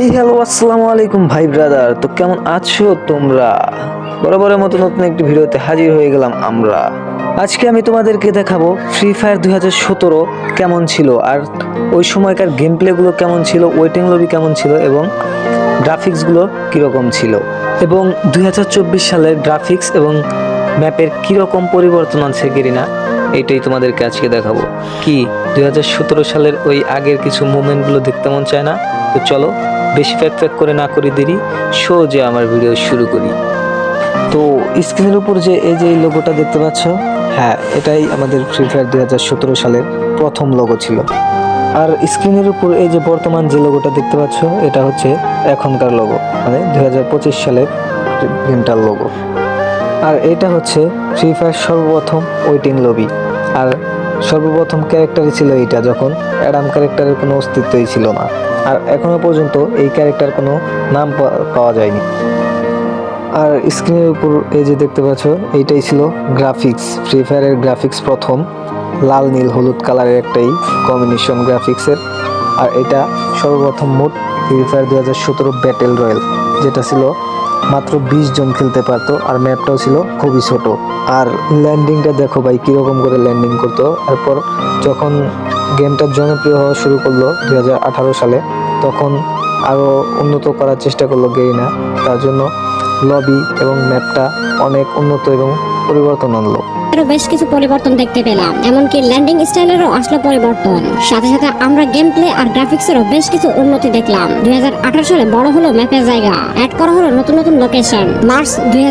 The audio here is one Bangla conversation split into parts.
হেই হ্যালো আসসালামু আলাইকুম, ভাই ব্রাদার তো কেমন আছো তোমরা? বরাবরের মতো নতুন একটি ভিডিওতে হাজির হয়ে গেলাম আমরা। আজকে আমি তোমাদেরকে দেখাবো ফ্রি ফায়ার দুই হাজার সতেরো কেমন ছিল, আর ওই সময়কার গেম প্লেগুলো কেমন ছিল ওয়েটিং লবি কেমন ছিল, এবং গ্রাফিক্সগুলো কীরকম ছিল। এবং দুই হাজার চব্বিশ সালের গ্রাফিক্স এবং ম্যাপের কীরকম পরিবর্তন আছে গেরিনা এইটাই তোমাদেরকে আজকে দেখাবো। কি? দুই হাজার সতেরো সালের ওই আগের কিছু মুভমেন্টগুলো দেখতে মন চায় না? তো চলো বেশি ফ্যাক ফ্যাক করে না করি দেরি সোজা আমার ভিডিও শুরু করি। তো স্ক্রিনের উপর যে এই যে লোগোটা দেখতে পাচ্ছ হ্যাঁ এটাই আমাদের ফ্রি ফায়ার দুই হাজার সতেরো সালের প্রথম লোগো ছিল। আর স্ক্রিনের উপর এই যে বর্তমান যে লোগোটা দেখতে পাচ্ছ, এটা হচ্ছে এখনকার লোগো মানে দুই হাজার পঁচিশ সালের গেমটার লোগো আর এটা হচ্ছে ফ্রি ফায়ার সর্বপ্রথম ওয়েটিং লবি আর সর্বপ্রথম ক্যারেক্টারই ছিল এইটা, যখন অ্যাডাম ক্যারেক্টারের কোনো অস্তিত্বই ছিল না। আর এখনও পর্যন্ত এই ক্যারেক্টার কোনো নাম পাওয়া যায়নি। আর স্ক্রিনের উপর এই যে দেখতে পাচ্ছ, এইটাই ছিল গ্রাফিক্স। ফ্রি ফায়ারের গ্রাফিক্স প্রথম, লাল, নীল, হলুদ কালারের একটাই কম্বিনেশন গ্রাফিক্সের আর এটা সর্বপ্রথম মোট ফ্রি ফায়ার দু হাজার সতেরো ব্যাটেল রয়্যাল যেটা ছিল মাত্র বিশ জন খেলতে পারতো আর ম্যাপটাও ছিল খুবই ছোট। আর ল্যান্ডিংটা দেখো ভাই, কীরকম করে ল্যান্ডিং করতো। এরপর যখন গেমটা জনপ্রিয় হওয়া শুরু করল দু হাজার আঠারো সালে, তখন আরও উন্নত করার চেষ্টা করল গেরিনা তার জন্য লবি এবং ম্যাপটা অনেক উন্নত এবং পরিবর্তন আনলো। আরও বেশ কিছু পরিবর্তন দেখতে পেলাম, এমনকি ল্যান্ডিং স্টাইলেরও আসলো পরিবর্তন। সাথে সাথে আমরা গেম প্লে আর গ্রাফিক্সেরও বেশ কিছু উন্নতি দেখলাম। দুই সালে বড় হলো ম্যাপের জায়গা অ্যাড করা হলো নতুন নতুন লোকেশন মার্চ দুই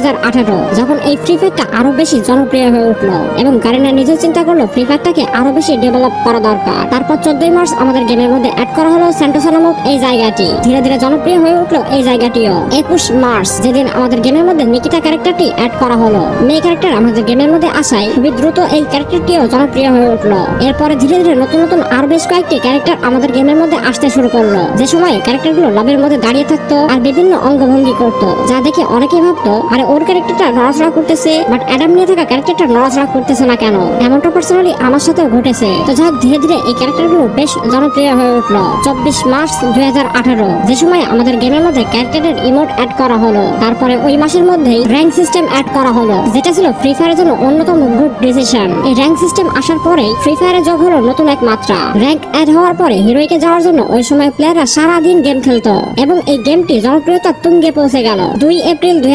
যখন এই ফ্রি ফায়ারটা আরও বেশি জনপ্রিয় হয়ে উঠল, এবং গারিনা নিজেও চিন্তা করল ফ্রি ফায়ারটাকে আরও বেশি ডেভেলপ করা দরকার। তারপর চোদ্দই মার্চ আমাদের গেমের মধ্যে অ্যাড করা হলো সেন্টোসা নামক এই জায়গাটি। ধীরে ধীরে জনপ্রিয় হয়ে উঠল এই জায়গাটিও। একুশ মার্চ যেদিন আমাদের গেমের মধ্যে নিকিতা ক্যারেক্টারটি অ্যাড করা হলো। মেয়ে ক্যারেক্টার আমাদের গেমের মধ্যে আসায় খুবই দ্রুত এই ক্যারেক্টারটিও জনপ্রিয় হয়ে উঠল। এরপরে ধীরে ধীরে নতুন নতুন আরও বেশ কয়েকটি ক্যারেক্টার আমাদের গেমের মধ্যে আসতে শুরু করল। যে সময় ক্যারেক্টারগুলো লবের মধ্যে দাঁড়িয়ে থাকতো আর বিভিন্ন অঙ্গভঙ্গি করতো, যা দেখে অনেকেই ভাবতো, আরে ওর ক্যারেক্টারটা নড়াচড়া করতেছে? বাট অ্যাডাম নিয়ে থাকা ক্যারেক্টারটা নড়াচড়া করতেছে না কেন? এমনটা পার্সোনালি আমার সাথেও ঘটেছে। তো যাক, ধীরে ধীরে এই ক্যারেক্টারগুলো বেশ জনপ্রিয় হয়ে উঠল। চব্বিশ মার্চ দুই হাজার আঠারো, যে সময় আমাদের গেমের মধ্যে ক্যারেক্টারের ইমোট অ্যাড করা হলো। তারপরে ওই মাসের মধ্যেই র্যাঙ্ক সিস্টেম অ্যাড করা হলো, যেটা ছিল ফ্রি ফায়ারের জন্য অন্যতম গুড ডিসিশন এই র্যাঙ্ক সিস্টেম আসার পরে ফ্রি ফায়ারে যোগ হলো নতুন এক মাত্রা। র্যাঙ্ক অ্যাড হওয়ার পরে হিরোইকে যাওয়ার জন্য ওই সময় প্লেয়াররা সারা দিন গেম খেলতো। এবং এই গেমটি জনপ্রিয়তা তুঙ্গে পৌঁছে গেল। দুই এপ্রিল দুই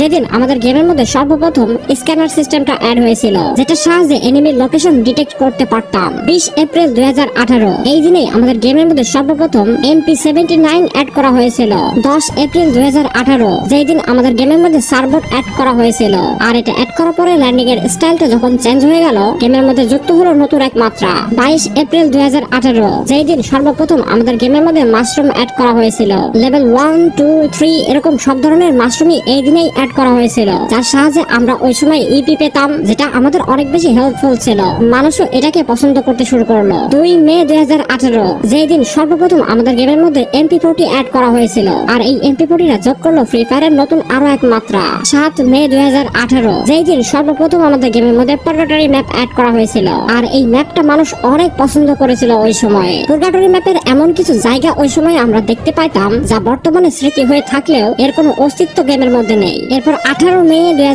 যেদিন আমাদের গেমের মধ্যে সর্বপ্রথম স্ক্যানার সিস্টেমটা অ্যাড হয়েছিল, যেটা সাহায্যে এনিমির লোকেশন ডিটেক্ট করতে পারতাম। বিশ এপ্রিল দুই হাজার আঠারো, এই দিনে আমাদের গেমের মধ্যে সর্বপ্রথম এমপি সেভেন্টি নাইন অ্যাড করা হয়েছিল। দশ এপ্রিল দুই যেই দিন আমাদের গেমের মধ্যে সার্ভট অ্যাড করা হয়েছিল। আর এটা অ্যাড করার পরে ল্যান্ডিং এর স্টাইলটা যখন চেঞ্জ হয়ে গেল গেমের মধ্যে যুক্ত হলো নতুন এক মাত্রা। বাইশ এপ্রিল দুই যেই দিন সর্বপ্রথম আমাদের গেমের মধ্যে মাশরুম অ্যাড করা হয়েছিল। লেভেল ওয়ান টু থ্রি এরকম সব ধরনের মাশরুমই এই দিনেই অ্যাড করা হয়েছিল। যার সাহায্যে আমরা ওই সময় ইপি পেতাম, যেটা আমাদের অনেক বেশি হেল্পফুল ছিল। মানুষও এটাকে পছন্দ করতে শুরু করল। দুই মে দু হাজার আঠারো, যেই দিন সর্বপ্রথম আমাদের গেমের মধ্যে এমপি ফোরটি অ্যাড করা হয়েছিল। আর এই এমপি ফোরটিরা যোগ করল ফ্রি ফায়ারের নতুন আরও এক মাত্রা। সাত মে দুই হাজার আঠারো যেই দিন সর্বপ্রথম আমাদের গেমের মধ্যে পার্গাটরি ম্যাপ অ্যাড করা হয়েছিল। আর এই ম্যাপটা মানুষ অনেক পছন্দ করেছিল ওই সময়ে। পার্গাটরি ম্যাপের এমন কিছু জায়গা ওই সময় আমরা দেখতে পাইতাম, যা বর্তমানে স্মৃতি হয়ে থাকলেও এর কোনো অস্তিত্ব গেমের মধ্যে নেই। এরপর আঠারো মে দুই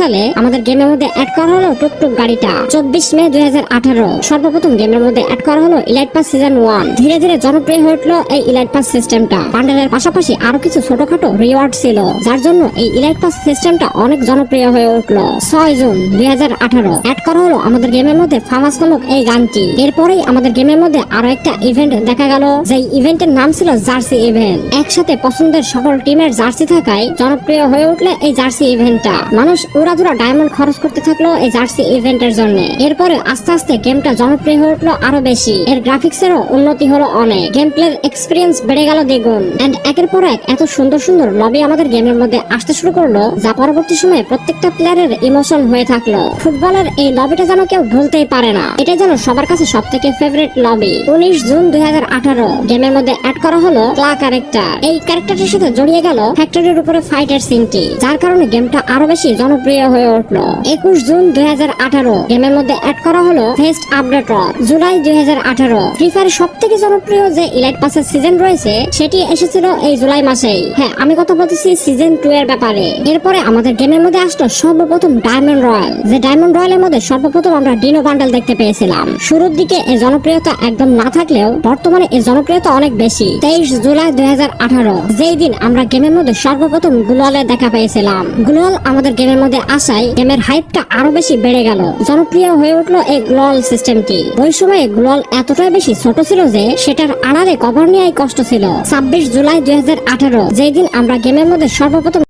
সালে আমাদের গেমের মধ্যে অ্যাড করা হলো টুকটুক গাড়িটা। চব্বিশ মে দুই হাজার আঠারো, সর্বপ্রথম গেমের মধ্যে অ্যাড করা হলো ইলাইট পাস সিজন ওয়ান ধীরে ধীরে জনপ্রিয় হয়ে উঠল এই ইলাইট পাস সিস্টেমটা বান্ডেলের পাশাপাশি আরও কিছু ছোটখাটো রিওয়ার্ড ছিল, যার জন্য এই ইলাইট পাস সিস্টেমটা অনেক জনপ্রিয় হয়ে উঠল। ছয় জুন দুই হাজার আঠারো। অ্যাড করা হলো আমাদের গেমের মধ্যে ফামাস নামক এই গানটি। এরপরেই আমাদের গেমের মধ্যে আরও একটা ইভেন্ট দেখা গেল। যে ইভেন্টের নাম ছিল জার্সি ইভেন্ট একসাথে পছন্দের সকল টিমের জার্সি থাকায় জনপ্রিয় হয়ে উঠলে এই জার্সি ইভেন্টটা মানুষ উড়াধুরা ডায়মন্ড খরচ করতে থাকল এই জার্সি ইভেন্টের জন্য। এরপরে আস্তে আস্তে গেমটা জনপ্রিয় হয়ে উঠল আরও বেশি। এর গ্রাফিক্সেরও উন্নতি হলো অনেক। গেম প্লের এক্সপিরিয়েন্স বেড়ে গেল দ্বিগুণ। এন্ড একের পর এক এত সুন্দর সুন্দর লবি আমাদের গেমের মধ্যে আসতে শুরু করল, যা পরবর্তী সময়ে প্রত্যেকটা প্লেয়ারের ইমোশন হয়ে থাকল। ফুটবলের এই লবিটা যেন কেউ ভুলতেই পারে না। এটা যেন সবার কাছে সব থেকে ফেভারিট লবি। উনিশ জুন দুই হাজার আঠারো গেমের মধ্যে অ্যাড করা হলো ক্লা ক্যারেক্টার এই ক্যারেক্টারটির সাথে জড়িয়ে গেল ফ্যাক্টরির উপরে ফাইটার সিনটি যার কারণে গেমটা আরও বেশি জনপ্রিয় হয়ে উঠল। একুশ জুন দুই হাজার আঠারো গেমের মধ্যে অ্যাড করা হলো ফেস্ট আপডেটর জুলাই দুই হাজার আঠারো ফ্রি ফায়ার সব থেকে জনপ্রিয় যে ইলাইট পাসের সিজন রয়েছে, সেটি এসেছিল এই জুলাই মাসেই। হ্যাঁ আমি কথা বলতেছি সিজন টু এর ব্যাপারে। এরপরে আমাদের গেমের মধ্যে আসলো সর্বপ্রথম ডায়মন্ড রয়্যাল যে ডায়মন্ড রয়্যালের মধ্যে সর্বপ্রথম আমরা ডিনো বান্ডেল দেখতে পেয়েছিলাম। শুরুর দিকে এর জনপ্রিয়তা একদম না থাকলেও বর্তমানে এর জনপ্রিয়তা অনেক বেশি। তেইশ জুলাই দুই যেই দিন আমরা গেমের মধ্যে সর্বপ্রথম গ্লোয়ালের দেখা পেয়েছিলাম। গ্লোয়াল আমাদের গেমের মধ্যে আসায় গেমের হাইপটা আরও বেশি বেড়ে গেল। জনপ্রিয় হয়ে উঠল এই গ্লোয়াল সিস্টেমটি ওই সময়ে গ্লোয়াল এতটাই বেশি ছোট ছিল যে সেটার আড়ালে কভার নেওয়াই কষ্ট ছিল। ছাব্বিশ জুলাই দুই হাজার আঠারো, যেই দিন আমরা গেমের মধ্যে সর্বপ্রথম